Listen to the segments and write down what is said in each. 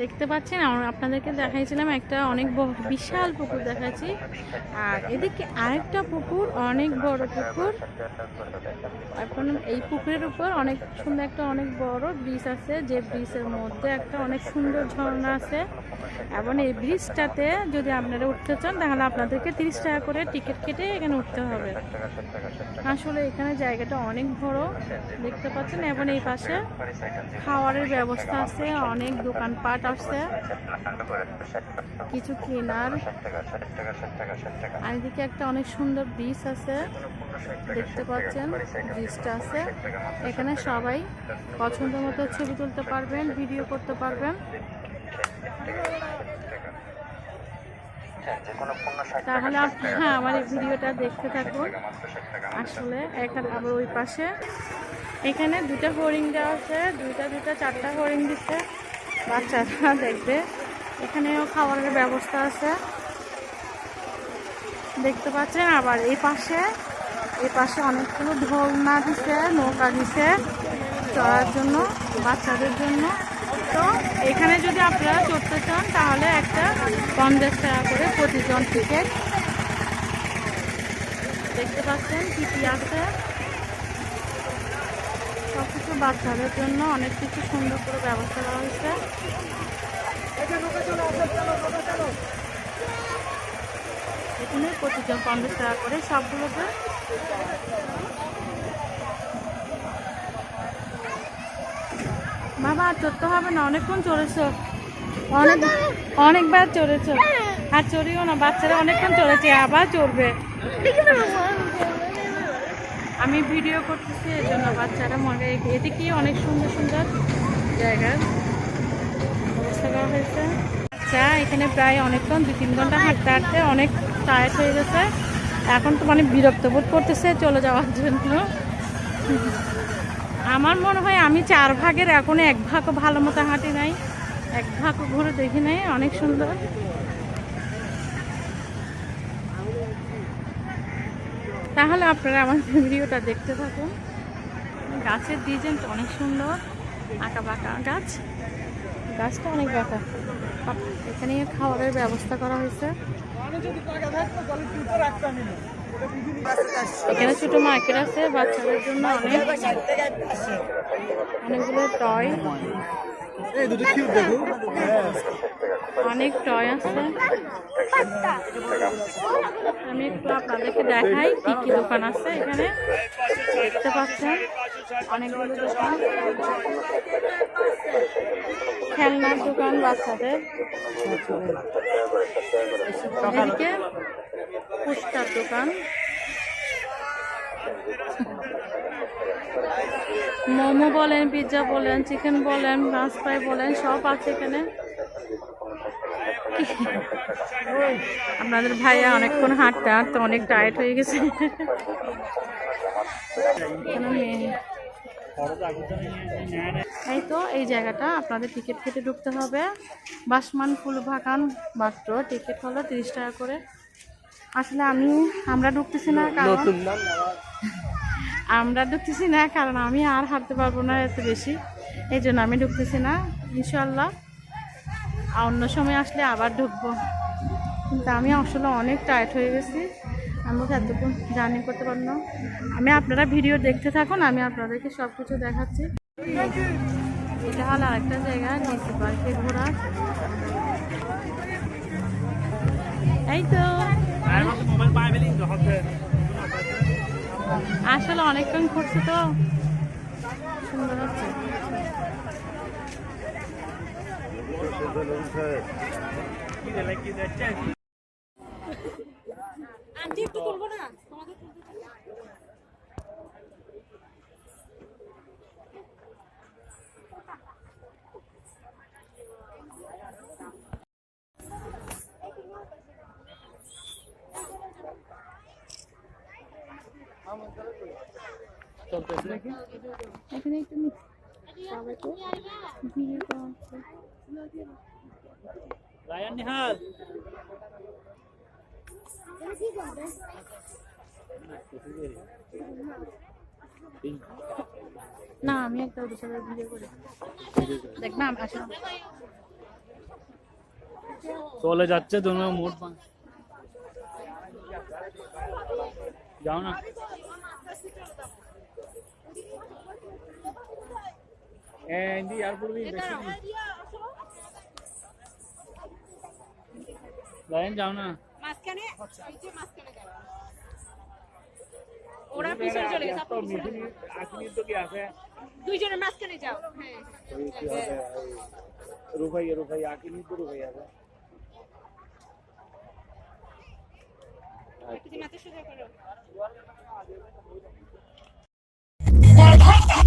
দেখতে পাচ্ছেন আপনাদেরকে দেখাইছিলাম একটা অনেক বিশাল পুকুর দেখাচ্ছি। আর এদিকে আরেকটা পুকুর, অনেক বড় পুকুর। এখন এই পুকুরের উপর অনেক সুন্দর একটা অনেক বড় ব্রিজ আছে। যে ব্রিজের মধ্যে একটা অনেক সুন্দর ঝর্ণা আছে। এবং এই ব্রিজটাতে যদি আপনারা উঠতে চান, তাহলে আপনাদেরকে তিরিশ টাকা করে টিকিট কেটে এখানে উঠতে হবে। আসলে এখানে জায়গাটা অনেক বড়, দেখতে পাচ্ছেন। এবং এই পাশে খাওয়ারের ব্যবস্থা আছে, অনেক দোকানপাট আছে কিছু কেনার আর এদিকে একটা অনেক সুন্দর ব্রিজ আছে। দেখতে পাচ্ছেন ব্রিজটা আছে। এখানে সবাই পছন্দ মতো ছবি তুলতে পারবেন ভিডিও করতে পারবেন। তাহলে আপনারা আমার এই ভিডিওটা দেখতে থাকুন। আসলে এখানে আবার ওই পাশে। এখানে দুটা হরিণ দেওয়া আছে দুইটা দুইটা চারটা হরিণ দিচ্ছে। বাচ্চারা দেখবে। এখানেও খাবারের ব্যবস্থা আছে। দেখতে পাচ্ছেন আবার এই পাশে এই পাশে অনেকগুলো ঢোলনা দিছে, নৌকা দিছে চড়ার জন্য, বাচ্চাদের জন্য। তো এখানে যদি আপনারা চড়তে চান, তাহলে একটা পঞ্চাশ টাকা করে প্রতিজন টিকিট দেখতে পাচ্ছেন কি কি আছে। সব কিছু বাচ্চাদের জন্য অনেক কিছু সুন্দর করে ব্যবস্থা করা হয়েছে। এখানে প্রতিজন পঞ্চাশ টাকা করে সবগুলোতে বাবা, চড়তে হবে না, অনেকক্ষণ চড়েছ? অনেক, অনেকবার চড়েছ। আর চড়িও না, বাচ্চারা অনেকক্ষণ চড়েছে, আবার চড়বে। আমি ভিডিও করতেছি এই জন্য বাচ্চারা মনে এদিকে অনেক সুন্দর সুন্দর জায়গার ব্যবস্থা করা হয়েছে। আচ্ছা এখানে প্রায় অনেকক্ষণ দু তিন ঘণ্টা হাঁটতে হাঁটতে অনেক টায়ার্ড হয়ে গেছে। এখন তো মানে বিরক্ত বোধ করতেছে চলে যাওয়ার জন্য। আমার মনে হয় আমি চার ভাগের এখন এক ভাগও ভালো মতো হাঁটি নাই, এক ভাগও ঘুরে দেখি নাই, অনেক সুন্দর। তাহলে আপনারা আমার ভিডিওটা দেখতে থাকুন। গাছের ডিজাইনটা অনেক সুন্দর আঁকা বাঁকা গাছ। গাছটা অনেক বাঁকা। এখানে খাবারের ব্যবস্থা করা হয়েছে। এখানে ছোট মার্কেট আছে, বাচ্চাদের জন্য অনেক। অনেকগুলো টয়। অনেক টয় আছে। আমি একটু আপনাদেরকে দেখাই কি কি দোকান আছে এখানে। দেখতে পাচ্ছেন? অনেকগুলো দোকান। খেলনার দোকান বাচ্চাদের। এদিকে দোকান। মোমো বলেন পিৎজা বলেন চিকেন বলেন মাছ ফ্রাই বলেন সব আছে এখানে। আপনাদের ভাইয়া অনেকক্ষণ হাঁটতে হাঁটতে অনেক টায়ার্ড হয়ে গেছে। এই তো এই জায়গাটা আপনাদের টিকিট কেটে ঢুকতে হবে। বাসমান ফুল বাগান মাত্র টিকিট হলো তিরিশ টাকা করে। আসলে আমি আমরা ঢুকতেছি না কারণ আমরা ঢুকতেছি না, কারণ আমি আর হাঁটতে পারব না এত বেশি। এই জন্য আমি ঢুকতেছি না ইনশাল্লাহ অন্য সময় আসলে আবার ঢুকবো। কিন্তু আমি আসলে অনেক টায়ার্ড হয়ে গেছি। আমি এতক্ষণ জার্নি করতে পারব না। আমি আপনারা ভিডিও দেখতে থাকুন, আমি আপনাদেরকে সব কিছু দেখাচ্ছি। এটা হলো আরেকটা জায়গা, নিচে পার্কে ঘোরা। এই তো। আসলে অনেকক্ষণ করছে তো। সুন্দর হচ্ছে। আন্টি একটু এখানে একটু। রায়ান নিহাল। না আমি একটা ওদের সাথে ভিডিও করি। দেখ না আসো চলে যাচ্ছে তোমরা মোট যাও না। And the arborvitae basically. Line যাও না মাঝখানে এই যে ওরা পিছনে চলে গেছে আপনি আকিনি তো কি যাও হ্যাঁ রুফাই রুফাই আকিনি তো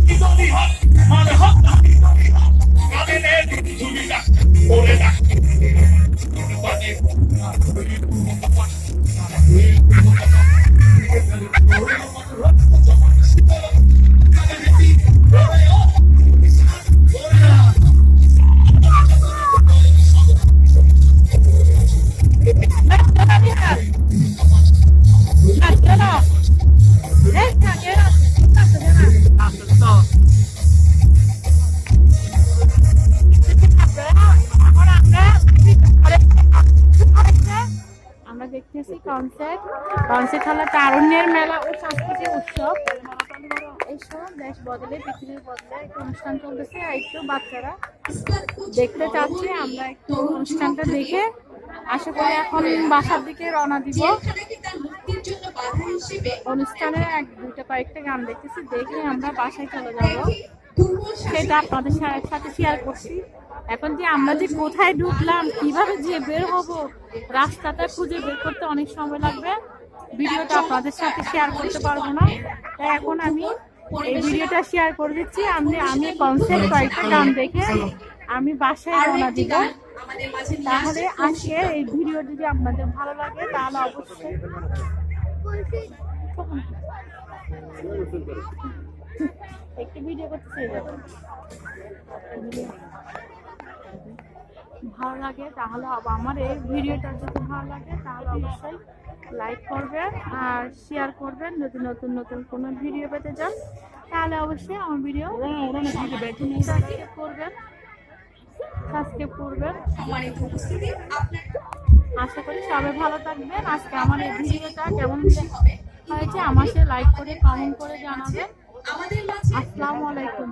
আমরা দেখতেছি কনসার্ট কনসার্ট হলো তারুণ্যের মেলা ও সাংস্কৃতিক উৎসব। এইসব বদলে, পৃথিবীর একটা অনুষ্ঠান বাচ্চারা দেখতে আমরা একটু অনুষ্ঠানটা দেখে আশা করি এখন বাসার দিকে রওনা দিব। অনুষ্ঠানে এক দুইটা কয়েকটা গান দেখতেছি, দেখে আমরা বাসায় চলে যাব। সেটা আপনাদের সাথে শেয়ার করছি। এখন যে আমরা যে কোথায় ঢুকলাম কীভাবে যে বের হব রাস্তাটা খুঁজে বের করতে অনেক সময় লাগবে। ভিডিওটা আপনাদের সাথে শেয়ার করতে পারব না। তাই এখন আমি এই ভিডিওটা শেয়ার করে দিচ্ছি। আমি আমি কনসেপ্ট কয়েকটা গান দেখে আমি বাসায় রওনা দিব। তাহলে আজকে এই ভিডিও যদি আপনাদের ভালো লাগে তাহলে অবশ্যই একটু ভিডিও করতে চাই যাব ভালো লাগে, তাহলে আমার এই ভিডিওটা যদি ভালো লাগে, তাহলে অবশ্যই লাইক করবেন আর শেয়ার করবেন যদি নতুন নতুন কোনো ভিডিও পেতে চান, তাহলে অবশ্যই আমার ভিডিও করবেন সাবস্ক্রাইব করবেন। আশা করি সবাই ভালো থাকবেন। আজকে আমার এই ভিডিওটা কেমন হয়েছে সাথে লাইক করে কমেন্ট করে জানাবেন। আসসালামু আলাইকুম।